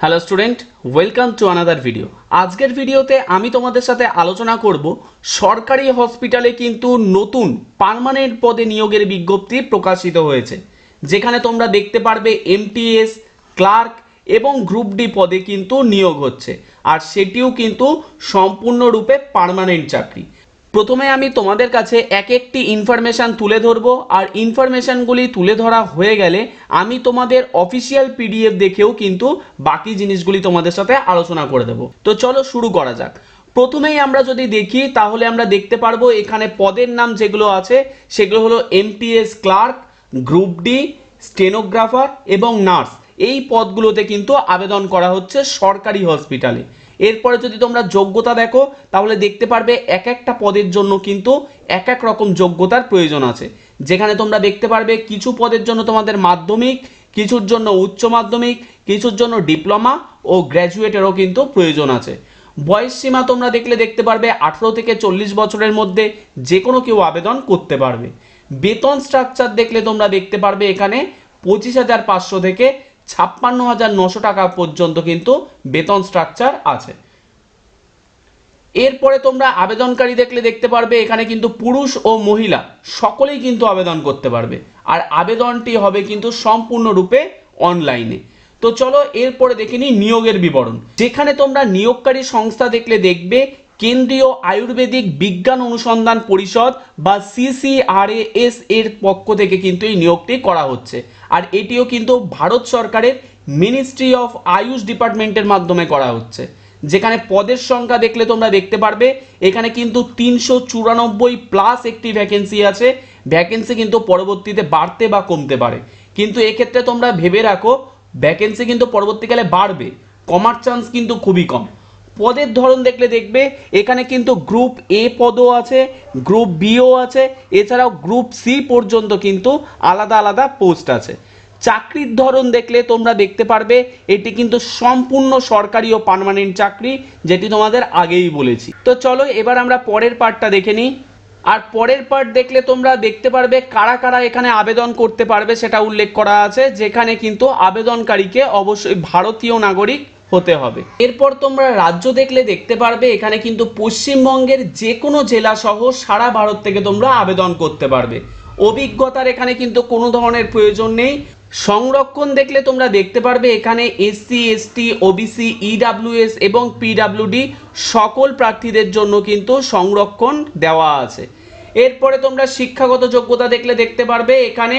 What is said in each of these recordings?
Hello student welcome to another video আজকের ভিডিওতে আমি তোমাদের সাথে আলোচনা করব, সরকারি হসপিটালে কিন্তু নতুন পার্মানেন্ট পদে নিয়োগের বিজ্ঞপ্তি প্রকাশিত হয়েছে, যেখানে তোমরা দেখতে পারবে এমটিএস ক্লার্ক এবং গ্রুপ ডি পদে কিন্তু নিয়োগ হচ্ছে, আর সেটিও কিন্তু সম্পূর্ণরূপে পার্মানেন্ট চাকরি। প্রথমে আমি তোমাদের কাছে এক একটি ইনফরমেশান তুলে ধরবো, আর ইনফরমেশানগুলি তুলে ধরা হয়ে গেলে আমি তোমাদের অফিসিয়াল পিডিএফ দেখেও কিন্তু বাকি জিনিসগুলি তোমাদের সাথে আলোচনা করে দেবো। তো চলো শুরু করা যাক। প্রথমেই আমরা যদি দেখি, তাহলে আমরা দেখতে পারব এখানে পদের নাম যেগুলো আছে, সেগুলো হলো MPS clerk group D stenographer এবং নার্স এই পদগুলোতে কিন্তু আবেদন করা হচ্ছে সরকারি হসপিটালে এরপরে যদি তোমরা যোগ্যতা দেখো, তাহলে দেখতে পারবে এক একটা পদের জন্য কিন্তু এক এক রকম যোগ্যতার প্রয়োজন আছে। যেখানে তোমরা দেখতে পারবে কিছু পদের জন্য তোমাদের মাধ্যমিক, কিছুর জন্য উচ্চ মাধ্যমিক, কিছুর জন্য ডিপ্লোমা ও গ্র্যাজুয়েটেরও কিন্তু প্রয়োজন আছে। বয়স সীমা তোমরা দেখলে দেখতে পারবে আঠেরো থেকে চল্লিশ বছরের মধ্যে যে কোনো কেউ আবেদন করতে পারবে। বেতন স্ট্রাকচার দেখলে তোমরা দেখতে পারবে এখানে পঁচিশ হাজার পাঁচশো থেকে ছাপ্পান্ন হাজার নশো টাকা পর্যন্ত কিন্তু বেতন স্ট্রাকচার আছে। এরপরে তোমরা আবেদনকারী দেখলে দেখতে পারবে, এখানে কিন্তু পুরুষ ও মহিলা সকলেই কিন্তু আবেদন করতে পারবে। আর আবেদনটি হবে কিন্তু সম্পূর্ণরূপে অনলাইনে তো চলো এরপরে দেখে নিই নিয়োগের বিবরণ। যেখানে তোমরা নিয়োগকারী সংস্থা দেখলে দেখবে কেন্দ্রীয় আয়ুর্বেদিক বিজ্ঞান অনুসন্ধান পরিষদ বা সিসিআরএস এর পক্ষ থেকে কিন্তু এই নিয়োগটি করা হচ্ছে। আর এটিও কিন্তু ভারত সরকারের মিনিস্ট্রি অফ আয়ুষ ডিপার্টমেন্টের মাধ্যমে করা হচ্ছে। যেখানে পদের সংখ্যা দেখলে তোমরা দেখতে পারবে, এখানে কিন্তু তিনশো চুরানব্বই প্লাস একটি ভ্যাকেন্সি আছে। ভ্যাকেন্সি কিন্তু পরবর্তীতে বাড়তে বা কমতে পারে। কিন্তু এক্ষেত্রে তোমরা ভেবে রাখো ভ্যাকেন্সি কিন্তু পরবর্তীকালে বাড়বে। কমার চান্স কিন্তু খুবই কম। পদের ধরন দেখলে দেখবে, এখানে কিন্তু গ্রুপ এ পদও আছে গ্রুপ বিও আছে, এছাড়াও গ্রুপ সি পর্যন্ত কিন্তু আলাদা আলাদা পোস্ট আছে। চাকরির ধরন দেখলে তোমরা দেখতে পারবে, এটি কিন্তু সম্পূর্ণ সরকারি ও পার্মানেন্ট চাকরি, যেটি তোমাদের আগেই বলেছি। তো চলো এবার আমরা পরের পার্টটা দেখে নিই। আর পরের পার্ট দেখলে তোমরা দেখতে পারবে কারা কারা এখানে আবেদন করতে পারবে, সেটা উল্লেখ করা আছে, যেখানে কিন্তু আবেদনকারীকে অবশ্যই ভারতীয় নাগরিক হতে হবে। এরপর তোমরা রাজ্য দেখলে দেখতে পারবে, এখানে কিন্তু পশ্চিমবঙ্গের যে কোনো জেলা সহ সারা ভারত থেকে তোমরা আবেদন করতে পারবে। অভিজ্ঞতার এখানে কিন্তু কোনো ধরনের প্রয়োজন নেই। সংরক্ষণ দেখলে তোমরা দেখতে পারবে, এখানে এসসি, এসটি, ওবিসি, ইডাব্লিউএস এবং পিডাব্লিউডি সকল প্রার্থীদের জন্য কিন্তু সংরক্ষণ দেওয়া আছে। এরপরে তোমরা শিক্ষাগত যোগ্যতা দেখলে দেখতে পারবে, এখানে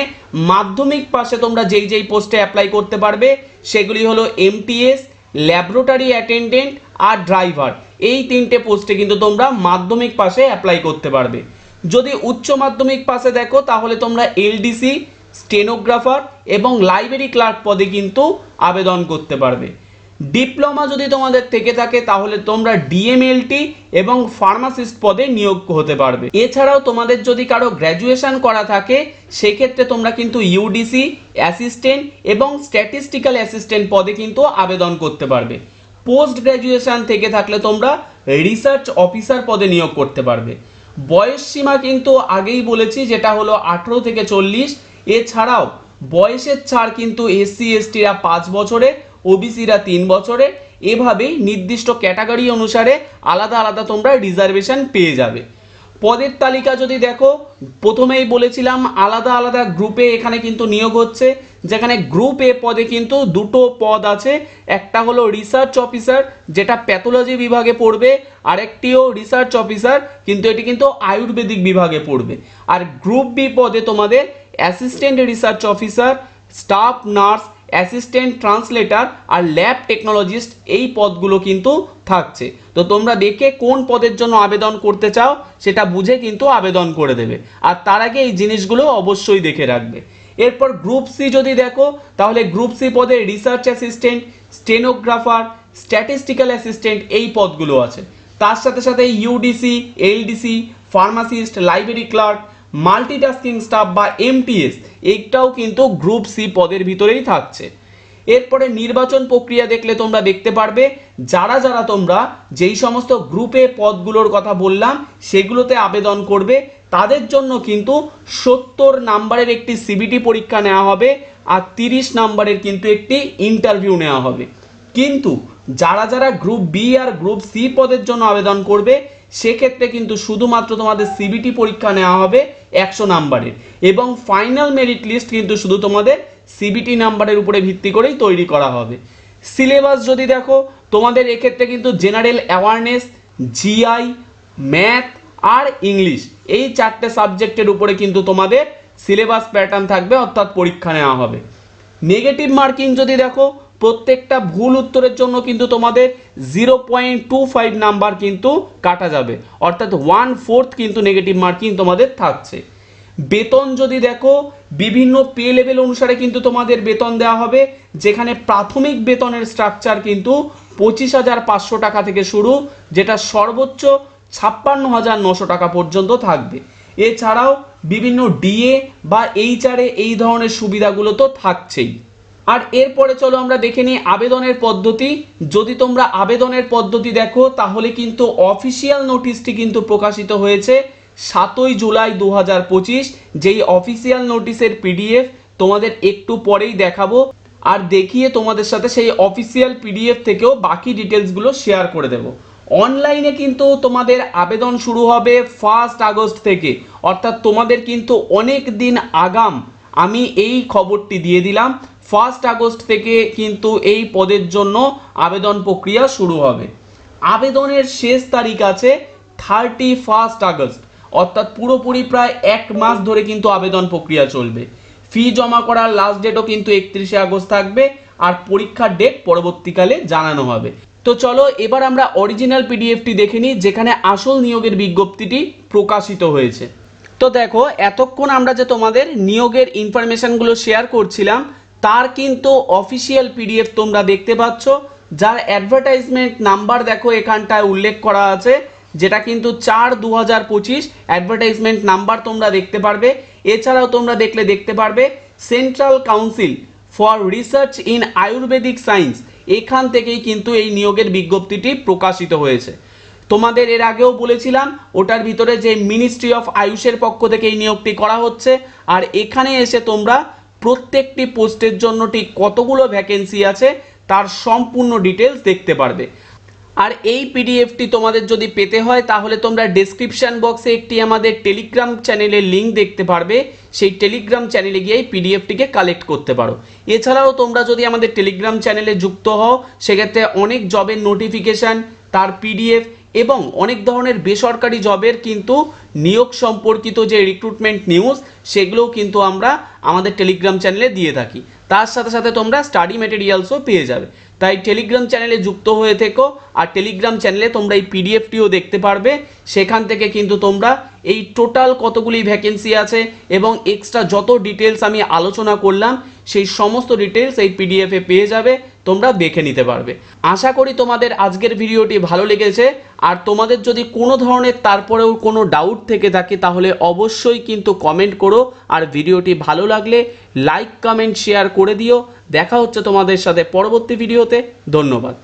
মাধ্যমিক পাশে তোমরা যেই যেই পোস্টে অ্যাপ্লাই করতে পারবে, সেগুলি হলো এমটিএস ল্যাবরেটরি অ্যাটেন্ডেন্ট আর ড্রাইভার। এই তিনটে পোস্টে কিন্তু তোমরা মাধ্যমিক পাশে অ্যাপ্লাই করতে পারবে। যদি উচ্চ মাধ্যমিক পাশে দেখো, তাহলে তোমরা এলডিসি, স্টেনোগ্রাফার এবং লাইব্রেরি ক্লার্ক পদে কিন্তু আবেদন করতে পারবে। ডিপ্লোমা যদি তোমাদের থেকে থাকে, তাহলে তোমরা ডিএমএলটি এবং ফার্মাসিস্ট পদে নিয়োগ হতে পারবে। এছাড়াও তোমাদের যদি কারও গ্র্যাজুয়েশন করা থাকে, সেক্ষেত্রে তোমরা কিন্তু ইউডিসি অ্যাসিস্ট্যান্ট এবং স্ট্যাটিস্টিক্যাল অ্যাসিস্ট্যান্ট পদে কিন্তু আবেদন করতে পারবে। পোস্ট গ্র্যাজুয়েশন থেকে থাকলে তোমরা রিসার্চ অফিসার পদে নিয়োগ করতে পারবে। বয়স সীমা কিন্তু আগেই বলেছি, যেটা হলো আঠেরো থেকে চল্লিশ। এছাড়াও বয়সের ছাড় কিন্তু এসসি, এসটিরা পাঁচ বছরে ওবিসিরা তিন বছরে, এভাবেই নির্দিষ্ট ক্যাটাগরি অনুসারে আলাদা আলাদা তোমরা রিজার্ভেশন পেয়ে যাবে। পদের তালিকা যদি দেখো, প্রথমেই বলেছিলাম আলাদা আলাদা গ্রুপে এখানে কিন্তু নিয়োগ হচ্ছে, যেখানে গ্রুপ এ পদে কিন্তু দুটো পদ আছে, একটা হলো রিসার্চ অফিসার, যেটা প্যাথোলজি বিভাগে পড়বে, আরেকটিও রিসার্চ অফিসার, কিন্তু এটি কিন্তু আয়ুর্বেদিক বিভাগে পড়বে। আর গ্রুপ বি পদে তোমাদের assistant research officer, staff nurse assistant translator আর ল্যাব টেকনোলজিস্ট এই পদগুলো কিন্তু থাকছে। তো তোমরা দেখে কোন পদের জন্য আবেদন করতে চাও, সেটা বুঝে কিন্তু আবেদন করে দেবে। আর তার আগে এই জিনিসগুলো অবশ্যই দেখে রাখবে। এরপর গ্রুপ সি যদি দেখো, তাহলে গ্রুপ সি পদে research assistant stenographer statistical assistant এই পদগুলো আছে। তার সাথে সাথে UDC LDC pharmacist library clerk multitasking staff বা এমটিএস এইটাও কিন্তু গ্রুপ সি পদের ভিতরেই থাকছে। এরপরে নির্বাচন প্রক্রিয়া দেখলে তোমরা দেখতে পারবে, যারা যারা তোমরা যেই সমস্ত গ্রুপে পদগুলোর কথা বললাম, সেগুলোতে আবেদন করবে, তাদের জন্য কিন্তু সত্তর নাম্বারের একটি সিবিটি পরীক্ষা নেওয়া হবে আর তিরিশ নাম্বারের কিন্তু একটি ইন্টারভিউ নেওয়া হবে। কিন্তু যারা যারা গ্রুপ বি আর গ্রুপ সি পদের জন্য আবেদন করবে সেক্ষেত্রে কিন্তু শুধুমাত্র তোমাদের সিবিটি পরীক্ষা নেওয়া হবে একশো নাম্বারের। এবং ফাইনাল মেরিট লিস্ট কিন্তু শুধু তোমাদের সিবিটি নাম্বারের উপরে ভিত্তি করেই তৈরি করা হবে। সিলেবাস যদি দেখো, তোমাদের এক্ষেত্রে কিন্তু জেনারেল অ্যাওয়ারনেস জিআই ম্যাথ আর ইংলিশ এই চারটে সাবজেক্টের উপরে কিন্তু তোমাদের সিলেবাস প্যাটার্ন থাকবে, অর্থাৎ পরীক্ষা নেওয়া হবে। নেগেটিভ মার্কিং যদি দেখো প্রত্যেকটা ভুল উত্তরের জন্য কিন্তু তোমাদের zero point two five number কিন্তু কাটা যাবে। অর্থাৎ ওয়ান ফোর্থ কিন্তু নেগেটিভ মার্কিং তোমাদের থাকছে। বেতন যদি দেখো, বিভিন্ন পে লেভেল অনুসারে কিন্তু তোমাদের বেতন দেওয়া হবে, যেখানে প্রাথমিক বেতনের স্ট্রাকচার কিন্তু পঁচিশ হাজার পাঁচশো টাকা থেকে শুরু, যেটা সর্বোচ্চ ছাপ্পান্ন হাজার নশো টাকা পর্যন্ত থাকবে। এছাড়াও বিভিন্ন ডিএ বা এইচআরএ এই ধরনের সুবিধাগুলো তো থাকছেই। আর এরপরে চলো আমরা দেখে নিই আবেদনের পদ্ধতি। যদি তোমরা আবেদনের পদ্ধতি দেখো, তাহলে কিন্তু অফিসিয়াল নোটিশটি কিন্তু প্রকাশিত হয়েছে সাতই জুলাই দু হাজার পঁচিশ। যেই অফিসিয়াল নোটিশের পিডিএফ তোমাদের একটু পরেই দেখাবো আর দেখিয়ে তোমাদের সাথে সেই অফিসিয়াল পিডিএফ থেকেও বাকি ডিটেলসগুলো শেয়ার করে দেবো। অনলাইনে কিন্তু তোমাদের আবেদন শুরু হবে ফার্স্ট আগস্ট থেকে। অর্থাৎ তোমাদের কিন্তু অনেক দিন আগাম আমি এই খবরটি দিয়ে দিলাম। ফার্স্ট আগস্ট থেকে কিন্তু এই পদের জন্য আবেদন প্রক্রিয়া শুরু হবে। আবেদনের শেষ তারিখ আছে থার্টি ফার্স্ট আগস্ট, অর্থাৎ পুরোপুরি প্রায় এক মাস ধরে কিন্তু আবেদন প্রক্রিয়া চলবে। ফি জমা করার লাস্ট ডেটও কিন্তু একত্রিশে আগস্ট থাকবে আর পরীক্ষার ডেট পরবর্তীকালে জানানো হবে। তো চলো এবার আমরা অরিজিনাল পিডিএফটি দেখে নিই, যেখানে আসল নিয়োগের বিজ্ঞপ্তিটি প্রকাশিত হয়েছে। তো দেখো, এতক্ষণ আমরা যে তোমাদের নিয়োগের ইনফরমেশনগুলো শেয়ার করছিলাম তার কিন্তু অফিসিয়াল পিডিএফ তোমরা দেখতে পাচ্ছ। যার অ্যাডভার্টাইজমেন্ট নাম্বার দেখো এখানটায় উল্লেখ করা আছে, যেটা কিন্তু চার দু হাজার পঁচিশ অ্যাডভার্টাইজমেন্ট নাম্বার তোমরা দেখতে পারবে। এছাড়াও তোমরা দেখলে দেখতে পারবে central council for research in Ayurvedic science এখান থেকেই কিন্তু এই নিয়োগের বিজ্ঞপ্তিটি প্রকাশিত হয়েছে। তোমাদের এর আগেও বলেছিলাম, ওটার ভিতরে যে মিনিস্ট্রি অফ আয়ুষের পক্ষ থেকে এই নিয়োগটি করা হচ্ছে, আর এখানে এসে তোমরা প্রত্যেকটি পোস্টের জন্য ঠিক কতগুলো ভ্যাকেন্সি আছে তার সম্পূর্ণ ডিটেলস দেখতে পারবে। আর এই পিডিএফটি তোমাদের যদি পেতে হয়, তাহলে তোমরা ডেসক্রিপশন বক্সে একটি আমাদের টেলিগ্রাম চ্যানেলের লিঙ্ক দেখতে পারবে। সেই টেলিগ্রাম চ্যানেলে গিয়ে এই পিডিএফটিকে কালেক্ট করতে পারো। এছাড়াও তোমরা যদি আমাদের টেলিগ্রাম চ্যানেলে যুক্ত হও, সেক্ষেত্রে অনেক জবের নোটিফিকেশান তার পিডিএফ এবং অনেক ধরনের বেসরকারি জবের কিন্তু নিয়োগ সম্পর্কিত যে রিক্রুটমেন্ট নিউজ সেগুলোও কিন্তু আমরা আমাদের টেলিগ্রাম চ্যানেলে দিয়ে থাকি। তার সাথে সাথে তোমরা স্টাডি মেটেরিয়ালসও পেয়ে যাবে। তাই টেলিগ্রাম চ্যানেলে যুক্ত হয়ে থেকো আর টেলিগ্রাম চ্যানেলে তোমরা এই পিডিএফটিও দেখতে পারবে। সেখান থেকে কিন্তু তোমরা এই টোটাল কতগুলি ভ্যাকেন্সি আছে এবং এক্সট্রা যত ডিটেলস আমি আলোচনা করলাম, সেই সমস্ত ডিটেলস এই পিডিএফে পেয়ে যাবে। তোমরা দেখে নিতে পারবে। আশা করি তোমাদের আজকের ভিডিওটি ভালো লেগেছে। আর তোমাদের যদি কোনো ধরনের তারপরেও কোনো ডাউট থেকে থাকে, তাহলে অবশ্যই কিন্তু কমেন্ট করো। আর ভিডিওটি ভালো লাগলে লাইক কমেন্ট শেয়ার করে দিও। দেখা হচ্ছে তোমাদের সাথে পরবর্তী ভিডিওতে। ধন্যবাদ।